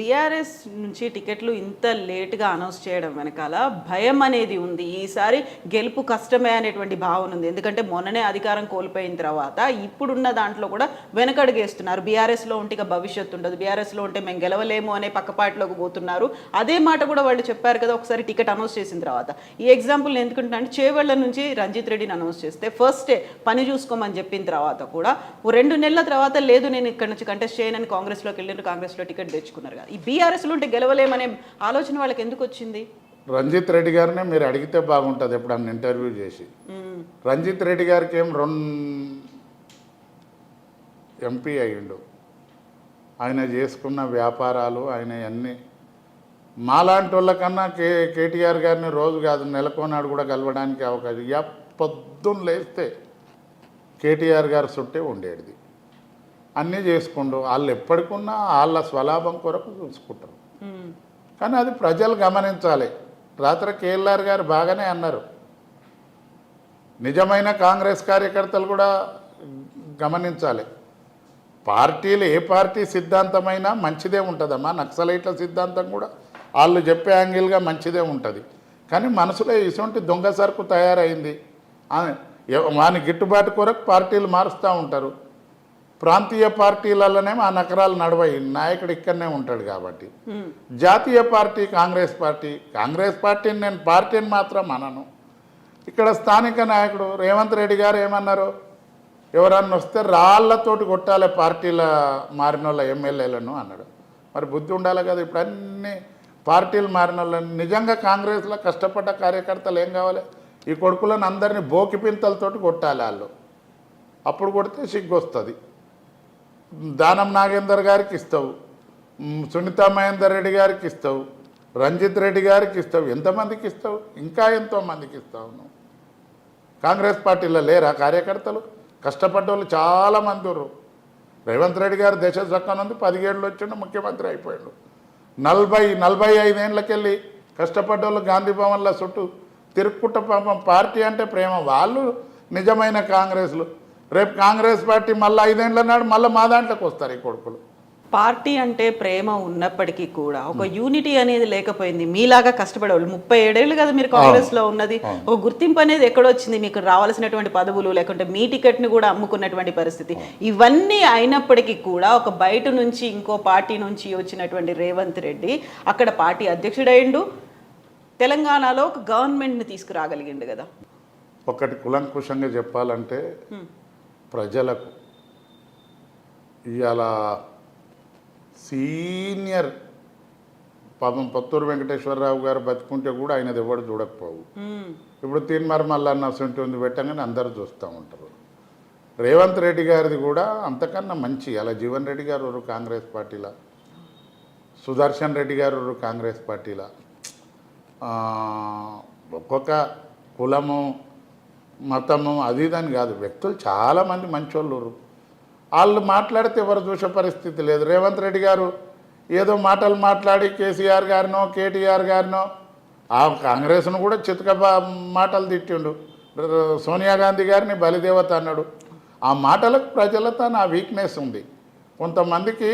BRS నుంచి టికెట్లు ఇంత లేట్గా అనౌన్స్ చేయడం వెనకాల భయం అనేది ఉంది. ఈసారి గెలుపు కష్టమే అనేటువంటి భావన ఉంది. ఎందుకంటే మొన్ననే అధికారం కోల్పోయిన తర్వాత ఇప్పుడున్న దాంట్లో కూడా వెనకడుగేస్తున్నారు. బీఆర్ఎస్లో ఉంటే ఇక భవిష్యత్తు ఉండదు. బీఆర్ఎస్లో ఉంటే మేము గెలవలేము అనే పక్కపాటిలోకి పోతున్నారు. అదే మాట కూడా వాళ్ళు చెప్పారు కదా ఒకసారి టికెట్ అనౌన్స్ చేసిన తర్వాత. ఈ ఎగ్జాంపుల్ నేను అంటే చేవేళ్ళ నుంచి రంజిత్ రెడ్డిని అనౌన్స్ చేస్తే ఫస్ట్ పని చూసుకోమని చెప్పిన తర్వాత కూడా ఓ రెండు నెలల తర్వాత లేదు నేను ఇక్కడ నుంచి కంటెస్ట్ చేయనని కాంగ్రెస్లోకి వెళ్ళిన కాంగ్రెస్లో టికెట్ తెచ్చుకున్నారు కదా. ఈ బీఆర్ఎస్లో ఉంటే గెలవలేమనే ఆలోచన వాళ్ళకి ఎందుకు వచ్చింది? రంజిత్ రెడ్డి గారినే మీరు అడిగితే బాగుంటుంది ఎప్పుడన్నా ఇంటర్వ్యూ చేసి. రంజిత్ రెడ్డి గారికి ఏం రెండు ఎంపీ అయ్యిండు. ఆయన చేసుకున్న వ్యాపారాలు ఆయన అన్నీ మాలాంటి వాళ్ళకన్నా కే కేటీఆర్ గారిని రోజు కాదు నెలకోనాడు కూడా కలవడానికి అవకాశం. పొద్దున్న లేస్తే కేటీఆర్ గారు చుట్టే ఉండేది అన్నీ చేసుకుండు వాళ్ళు ఎప్పటికున్నా వాళ్ళ స్వలాభం కొరకు చూసుకుంటారు. కానీ అది ప్రజలు గమనించాలి. రాత్రి కేఎల్ఆర్ గారు బాగానే అన్నారు. నిజమైన కాంగ్రెస్ కార్యకర్తలు కూడా గమనించాలి. పార్టీలు ఏ పార్టీ సిద్ధాంతమైనా మంచిదే ఉంటుందమ్మా. నక్సలైట్ల సిద్ధాంతం కూడా వాళ్ళు చెప్పే యాంగిల్గా మంచిదే ఉంటుంది. కానీ మనసులో ఇటువంటి దొంగ సరుకు తయారైంది. వాని గిట్టుబాటు కొరకు పార్టీలు మారుస్తూ ఉంటారు. ప్రాంతీయ పార్టీలలోనే ఆ నకరాలు నడవాయి నాయకుడు ఇక్కడనే ఉంటాడు కాబట్టి. జాతీయ జాతీయ పార్టీ కాంగ్రెస్ పార్టీ కాంగ్రెస్ పార్టీని నేను పార్టీని మాత్రం అనను. ఇక్కడ స్థానిక నాయకుడు రేవంత్ రెడ్డి గారు ఏమన్నారు? ఎవరన్నా వస్తే రాళ్ళతోటి కొట్టాలి పార్టీల మారిన వాళ్ళ ఎమ్మెల్యేలను అన్నాడు. మరి బుద్ధి ఉండాలి కదా ఇప్పుడు అన్ని పార్టీలు మారిన వాళ్ళని నిజంగా కాంగ్రెస్లో కష్టపడ్డ కార్యకర్తలు ఏం కావాలి? ఈ కొడుకులను అందరినీ బోకిపింతలతోటి కొట్టాలి వాళ్ళు. అప్పుడు కొడితే సిగ్గు వస్తుంది దానం నాగేందర్ గారికి ఇస్తావు. సునీత సునీతా మహేందర్ రెడ్డి గారికి ఇస్తావు. రంజిత్ రెడ్డి గారికి ఇస్తావు. ఎంతమందికి ఇస్తావు? ఇంకా ఎంతోమందికి ఇస్తావు నువ్వు. కాంగ్రెస్ పార్టీలో లేరా కార్యకర్తలు? కష్టపడ్డ వాళ్ళు చాలామంది ఉన్నారు రేవంత్ రెడ్డి గారు దేశ సక్కనుంది పదిహేడులో వచ్చిండు ముఖ్యమంత్రి అయిపోయాడు. నలభై నలభై ఐదేళ్ళకెళ్ళి కష్టపడ్డ వాళ్ళు గాంధీ భవన్ల చుట్టూ తిరుక్కుంట పాపం పార్టీ అంటే ప్రేమ. వాళ్ళు నిజమైన కాంగ్రెస్లు. రేపు కాంగ్రెస్ పార్టీ మళ్ళీ ఐదేళ్ళ నాడు మళ్ళీ మా దాంట్లోకి వస్తారు ఈ కొడుకులు. పార్టీ అంటే ప్రేమ ఉన్నప్పటికీ కూడా ఒక యూనిటీ అనేది లేకపోయింది. మీలాగా కష్టపడేవాళ్ళు. ముప్పై ఏడేళ్ళు కదా మీరు కాంగ్రెస్లో ఉన్నది. ఒక గుర్తింపు అనేది ఎక్కడొచ్చింది? మీకు రావాల్సినటువంటి పదవులు లేకుంటే మీ టికెట్ని కూడా అమ్ముకున్నటువంటి పరిస్థితి. ఇవన్నీ అయినప్పటికీ కూడా ఒక బయట నుంచి ఇంకో పార్టీ నుంచి వచ్చినటువంటి రేవంత్ రెడ్డి అక్కడ పార్టీ అధ్యక్షుడైండు. తెలంగాణలో ఒక గవర్నమెంట్ని తీసుకురాగలిగిండు కదా. ఒకటి కులంకుశంగా చెప్పాలంటే ప్రజలకు ఇవాళ సీనియర్ పాపం పత్తూరు వెంకటేశ్వరరావు గారు బతుకుంటే కూడా ఆయనది ఎవడు చూడకపోవు. ఇప్పుడు తీన్మార్ మల్లన్న సొంటి ఉంది పెట్టగానే అందరూ చూస్తూ ఉంటారు. రేవంత్ రెడ్డి గారిది కూడా అంతకన్నా మంచి. అలా జీవన్ రెడ్డి గారు కాంగ్రెస్ పార్టీలో. సుదర్శన్ రెడ్డి గారు కాంగ్రెస్ పార్టీలో. ఒక్కొక్క కులము మతము అది దాని కాదు. వ్యక్తులు చాలామంది మంచోళ్ళు. వాళ్ళు మాట్లాడితే ఎవరు చూసే పరిస్థితి లేదు. రేవంత్ రెడ్డి గారు ఏదో మాటలు మాట్లాడి కేసీఆర్ గారినో కేటీఆర్ గారినో ఆ కాంగ్రెస్ను కూడా చితక మాటలు తిట్టిండు. సోనియా గాంధీ గారిని బలిదేవత అన్నాడు. ఆ మాటలకు ప్రజలతో నా వీక్నెస్ ఉంది. కొంతమందికి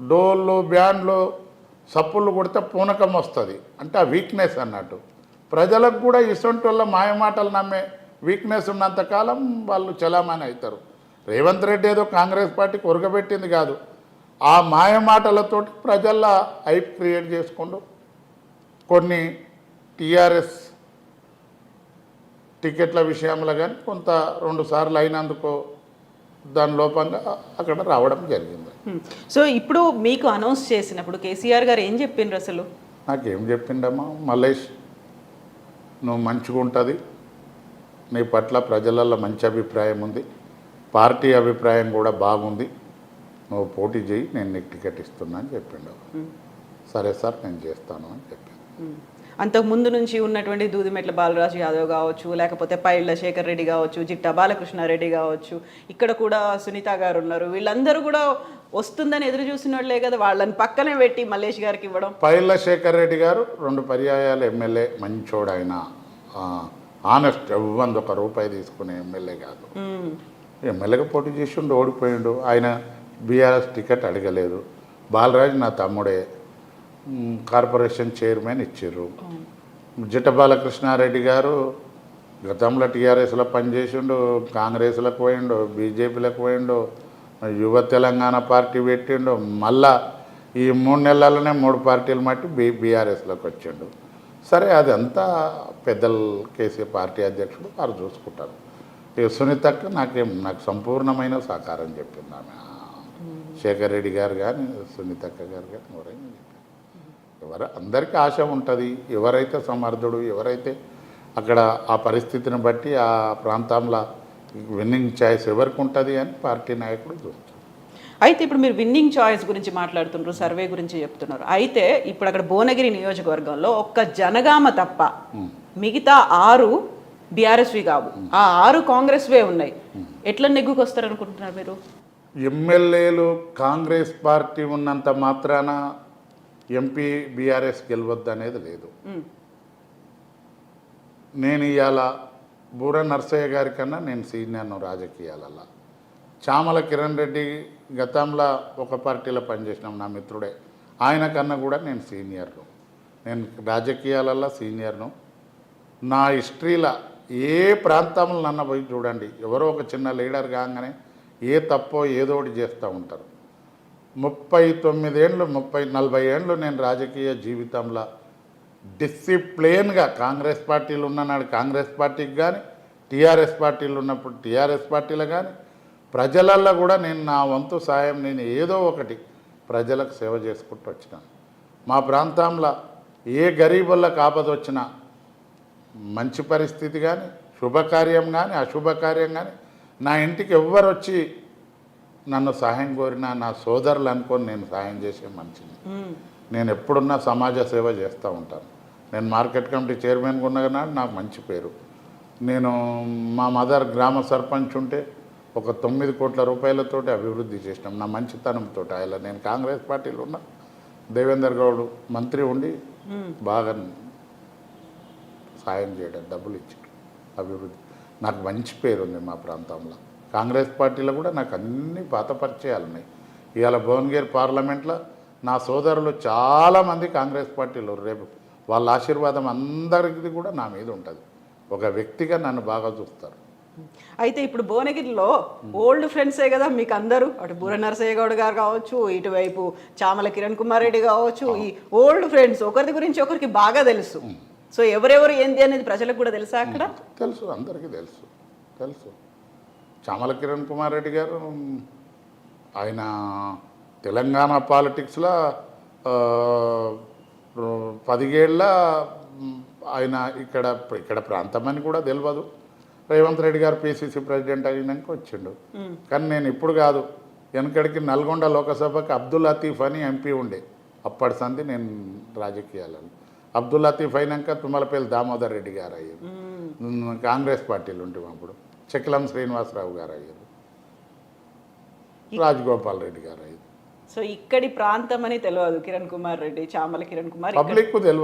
డోళ్ళు బ్యాండ్లు సప్పుళ్ళు కొడితే పూనకం వస్తుంది. అంటే ఆ వీక్నెస్ అన్నట్టు. ప్రజలకు కూడా ఇసొంటి వల్ల మాయ మాటలు నమ్మే వీక్నెస్ ఉన్నంతకాలం వాళ్ళు చలామణి అవుతారు. రేవంత్ రెడ్డి ఏదో కాంగ్రెస్ పార్టీకి ఉరగబెట్టింది కాదు. ఆ మాయ మాటలతోటి ప్రజల్లో హైప్ క్రియేట్ చేసుకుంటూ కొన్ని టీఆర్ఎస్ టికెట్ల విషయంలో కానీ కొంత రెండు సార్లు అయినందుకు దాని లోపంగా అక్కడ రావడం జరిగింది. సో ఇప్పుడు మీకు అనౌన్స్ చేసినప్పుడు కేసీఆర్ గారు ఏం చెప్పిండ్రు అసలు? నాకేం చెప్పిండమ్మా మల్లేష్ నువ్వు మంచిగా ఉంటుంది నీ పట్ల ప్రజలలో మంచి అభిప్రాయం ఉంది. పార్టీ అభిప్రాయం కూడా బాగుంది. నువ్వు పోటీ చేయి నేను నీకు టికెట్ ఇస్తున్నా అని చెప్పిండు. సరే సార్ నేను చేస్తాను అని చెప్పాను మ్మ్. అంతకు ముందు నుంచి ఉన్నటువంటి దూదిమెట్ల బాలరాజు యాదవ్ కావచ్చు లేకపోతే పైళ్ళ శేఖర్ రెడ్డి కావచ్చు జిట్టా బాలకృష్ణారెడ్డి కావచ్చు ఇక్కడ కూడా సునీత గారు ఉన్నారు. వీళ్ళందరూ కూడా వస్తుందని ఎదురు చూసిన వాళ్ళే కదా వాళ్ళని పక్కనే పెట్టి మల్లేష్ గారికి ఇవ్వడం. పైళ్ళ శేఖర్ రెడ్డి గారు రెండు పర్యాయాలు ఎమ్మెల్యే మంచోడు ఆయన ఆనెస్ట్ ఇవ్వంది ఒక రూపాయి తీసుకునే ఎమ్మెల్యే కాదు. మ్మ్. ఎమ్మెల్యేగా పోటీ చేసిండు ఓడిపోయిండు. ఆయన బీఆర్ఎస్ టికెట్ అడగలేదు. బాలరాజు నా తమ్ముడే. కార్పొరేషన్ చైర్మన్ ఇచ్చారు జిట్ట బాలకృష్ణారెడ్డి గారు గతంలో టీఆర్ఎస్లో పనిచేసిండు కాంగ్రెస్లకు పోయిండు బీజేపీలకు పోయిండు యువ తెలంగాణ పార్టీ పెట్టిండు. మళ్ళా ఈ మూడు నెలలనే మూడు పార్టీలు మట్టి బీ బీఆర్ఎస్లోకి వచ్చిండు. సరే అదంతా పెద్దల కేసీ పార్టీ అధ్యక్షుడు వారు చూసుకుంటారు. సునీతక్క నాకేం నాకు సంపూర్ణమైన సహకారం చెప్పింది ఆమె. శేఖర్ రెడ్డి గారు కానీ సునీతక్క గారు కానీ ఎవరైనా చెప్పారు. ఎవరు అందరికీ ఆశ ఉంటుంది. ఎవరైతే సమర్థుడు ఎవరైతే అక్కడ ఆ పరిస్థితిని బట్టి ఆ ప్రాంతంలో విన్నింగ్ ఛాయిస్ ఎవరికి ఉంటుంది అని పార్టీ నాయకుడు చూస్తారు. అయితే ఇప్పుడు మీరు విన్నింగ్ చాయిస్ గురించి మాట్లాడుతున్నారు సర్వే గురించి చెప్తున్నారు. అయితే ఇప్పుడు అక్కడ భువనగిరి నియోజకవర్గంలో ఒక్క జనగామ తప్ప మిగతా ఆరు బీఆర్ఎస్వి కావు. ఆ ఆరు కాంగ్రెస్వే ఉన్నాయి. ఎట్లా నెగ్గుకు వస్తారనుకుంటున్నారు మీరు? ఎమ్మెల్యేలు కాంగ్రెస్ పార్టీ ఉన్నంత మాత్రాన ఎంపీ బీఆర్ఎస్ గెలవద్దు అనేది లేదు. నేను ఇవాళ బూర నర్సయ్య గారి కన్నా నేను సీనియర్ను రాజకీయాలలో చామల కిరణ్ రెడ్డి గతంలో ఒక పార్టీలో పనిచేసినాం నా మిత్రుడే. ఆయన కన్నా కూడా నేను సీనియర్ను. నేను రాజకీయాలలో సీనియర్ను. నా హిస్టరీలో ఏ ప్రాంతంలో నన్న పోయి చూడండి. ఎవరో ఒక చిన్న లీడర్ కాగానే ఏ తప్పో ఏదో ఒకటి చేస్తూ ఉంటారు. ముప్పై తొమ్మిదేండ్లు ముప్పై నలభై ఏండ్లు నేను రాజకీయ జీవితంలో డిసిప్లైన్గా కాంగ్రెస్ పార్టీలు ఉన్ననాడు కాంగ్రెస్ పార్టీకి కానీ టీఆర్ఎస్ పార్టీలు ఉన్నప్పుడు టీఆర్ఎస్ పార్టీలు కానీ ప్రజలల్లో కూడా నేను నా వంతు సాయం నేను ఏదో ఒకటి ప్రజలకు సేవ చేసుకుంటూ వచ్చినాను మా ప్రాంతంలో ఏ గరీబులకు ఆపద వచ్చినా మంచి పరిస్థితి కానీ శుభకార్యం కానీ అశుభకార్యం కానీ నా ఇంటికి ఎవ్వరు వచ్చి నన్ను సహాయం కోరినా నా సోదరులు అనుకొని నేను సహాయం చేసే మనిషిని. ఉమ్, నేను ఎప్పుడున్నా సమాజ సేవ చేస్తూ ఉంటాను. నేను మార్కెట్ కమిటీ చైర్మన్గా ఉన్న నాకు మంచి పేరు. నేను మా మదర్ గ్రామ సర్పంచ్ ఉంటే ఒక తొమ్మిది కోట్ల రూపాయలతోటి అభివృద్ధి చేసినాం. నా మంచితనంతో ఆయన నేను కాంగ్రెస్ పార్టీలో ఉన్నా. దేవేందర్ గౌడ్ మంత్రి ఉండి బాగా సాయం చేయడం డబ్బులు ఇచ్చారు అభివృద్ధి. నాకు మంచి పేరు ఉంది మా ప్రాంతంలో. కాంగ్రెస్ పార్టీలో కూడా నాకు అన్ని పాత పరిచయాలు ఉన్నాయి. ఇవాళ భువనగిరి పార్లమెంట్లో నా సోదరులు చాలామంది కాంగ్రెస్ పార్టీలో రేపు వాళ్ళ ఆశీర్వాదం అందరికీ కూడా నా మీద ఉంటుంది. ఒక వ్యక్తిగా నన్ను బాగా చూస్తారు. అయితే ఇప్పుడు భువనగిరిలో ఓల్డ్ ఫ్రెండ్సే కదా మీకు అందరూ అటు బూర నరసయ్య గౌడ్ గారు కావచ్చు ఇటువైపు చామల కిరణ్ కుమార్ రెడ్డి కావచ్చు ఈ ఓల్డ్ ఫ్రెండ్స్ ఒకరి గురించి ఒకరికి బాగా తెలుసు. సో ఎవరెవరు ఏంది అనేది ప్రజలకు కూడా తెలుసా అక్కడ? తెలుసు అందరికీ తెలుసు తెలుసు. చామల కిరణ్ కుమార్ రెడ్డి గారు ఆయన తెలంగాణ పాలిటిక్స్లో మ్, ఆయన ఇక్కడ ఇక్కడ ప్రాంతం అని కూడా తెలియదు రేవంత్ రెడ్డి గారు పిసిసి ప్రెసిడెంట్ అయినాక వచ్చిండు. కానీ నేను ఇప్పుడు కాదు వెనకడికి నల్గొండ లోకసభకి అబ్దుల్ లతీఫ్ అని ఎంపీ ఉండే. అప్పటి సంది నేను రాజకీయాలను. అబ్దుల్ లతీఫ్ అయినాక తుమ్మలపల్లి దామోదర్ రెడ్డి గారు అయ్యారు. కాంగ్రెస్ పార్టీలు ఉంటే అప్పుడు. చెక్లం శ్రీనివాసరావు గారు అయ్యారు. రాజగోపాల్ రెడ్డి గారు అయ్యారు. సో ఇక్కడి ప్రాంతం అని తెలియదు కిరణ్ కుమార్ రెడ్డి చామల కిరణ్ కుమార్ పబ్లిక్ తెలియదు